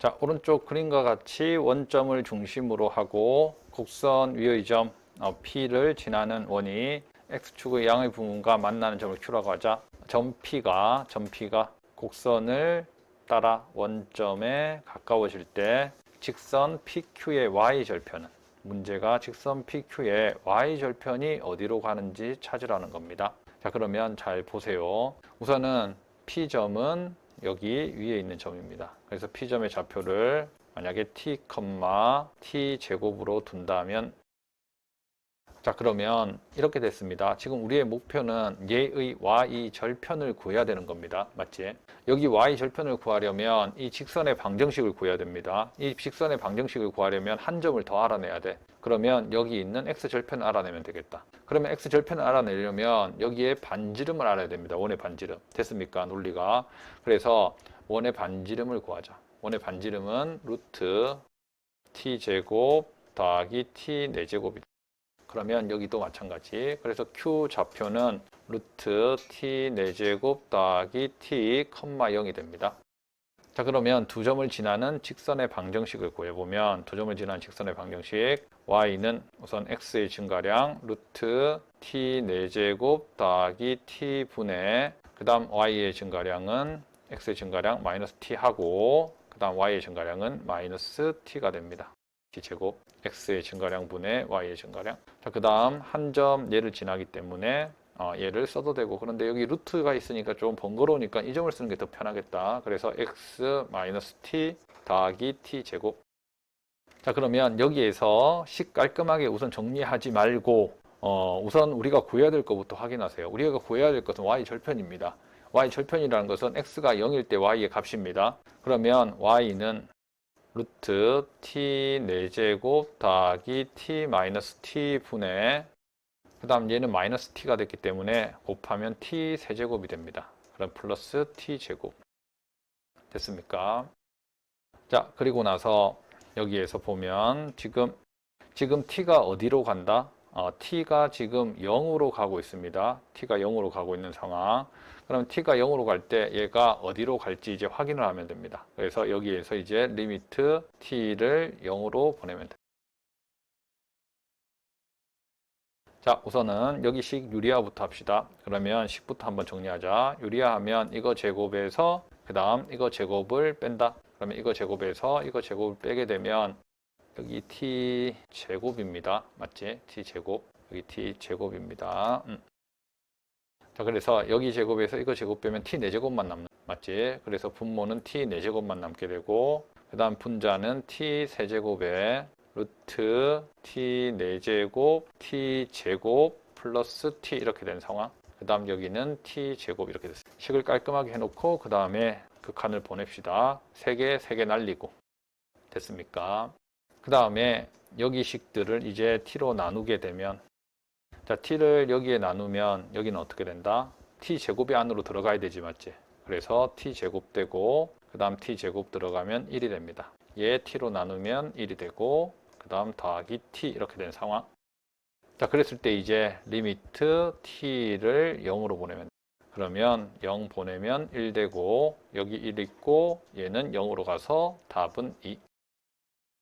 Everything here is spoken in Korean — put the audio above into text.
자, 오른쪽 그림과 같이 원점을 중심으로 하고 곡선 위의 점 어, P를 지나는 원이 X축의 양의 부분과 만나는 점을 Q라고 하자. 점 P가 점 P가 곡선을 따라 원점에 가까워질 때 직선 PQ의 Y 절편은 문제가 직선 PQ의 Y 절편이 어디로 가는지 찾으라는 겁니다. 자, 그러면 잘 보세요. 우선은 P점은 여기 위에 있는 점입니다. 그래서 P점의 좌표를 만약에 T, T 제곱으로 둔다면 자 그러면 이렇게 됐습니다. 지금 우리의 목표는 얘의 y 절편을 구해야 되는 겁니다. 맞지? 여기 y 절편을 구하려면 이 직선의 방정식을 구해야 됩니다. 이 직선의 방정식을 구하려면 한 점을 더 알아내야 돼. 그러면 여기 있는 x 절편을 알아내면 되겠다. 그러면 x 절편을 알아내려면 여기에 반지름을 알아야 됩니다. 원의 반지름. 됐습니까? 논리가. 그래서 원의 반지름을 구하자. 원의 반지름은 루트 t 제곱 더하기 t 4제곱이다. 그러면 여기도 마찬가지. 그래서 q 좌표는 루트 t 4제곱 더하기 t, 0이 됩니다. 자 그러면 두 점을 지나는 직선의 방정식을 구해보면 두 점을 지나는 직선의 방정식 y는 우선 x의 증가량 루트 t 4제곱 더하기 t 분의 그 다음 y의 증가량은 x의 증가량 마이너스 t 하고 그 다음 y의 증가량은 마이너스 t가 됩니다. T제곱 x의 증가량 분의 y의 증가량 자, 그 다음 한 점 얘를 지나기 때문에 어, 얘를 써도 되고 그런데 여기 루트가 있으니까 좀 번거로우니까 이 점을 쓰는 게 더 편하겠다. 그래서 x 마이너스 t 더하기 t 제곱 자 그러면 여기에서 식 깔끔하게 우선 정리하지 말고 어, 우선 우리가 구해야 될 것부터 확인하세요. 우리가 구해야 될 것은 y 절편입니다. y 절편이라는 것은 x가 0일 때 y의 값입니다. 그러면 y는 루트 t 4제곱 더하기 t 마이너스 t 분의 그 다음 얘는 마이너스 t가 됐기 때문에 곱하면 t 세제곱이 됩니다. 그럼 플러스 t 제곱 됐습니까? 자 그리고 나서 여기에서 보면 지금 지금 t가 어디로 간다? 어, t가 지금 0으로 가고 있습니다. t가 0으로 가고 있는 상황. 그럼 t가 0으로 갈 때 얘가 어디로 갈지 이제 확인을 하면 됩니다. 그래서 여기에서 이제 리미트 t를 0으로 보내면 됩니다. 자, 우선은 여기 식 유리화부터 합시다. 그러면 식부터 한번 정리하자. 유리화하면 이거 제곱에서 그 다음 이거 제곱을 뺀다. 그러면 이거 제곱에서 이거 제곱을 빼게 되면 여기 t 제곱입니다. 맞지? t 제곱. 여기 t 제곱입니다. 음. 자, 그래서 여기 제곱에서 이거 제곱 빼면 t 4제곱만 남는 맞지? 그래서 분모는 t 4제곱만 남게 되고 그 다음 분자는 t 세제곱에 루트 t 4제곱 t 제곱 플러스 t 이렇게 된 상황 그 다음 여기는 t 제곱 이렇게 됐어요 식을 깔끔하게 해놓고 그 다음에 극한을 보냅시다 3개 3개 날리고 됐습니까 그 다음에 여기 식들을 이제 t로 나누게 되면 자 t를 여기에 나누면 여기는 어떻게 된다? T 제곱이 안으로 들어가야 되지 맞지? 그래서 t 제곱 되고 그 다음 t 제곱 들어가면 1이 됩니다. 얘 t로 나누면 1이 되고 그 다음 더하기 t 이렇게 된 상황. 자 그랬을 때 이제 리미트 t를 0으로 보내면 그러면 0 보내면 1 되고 여기 1 있고 얘는 0으로 가서 답은 2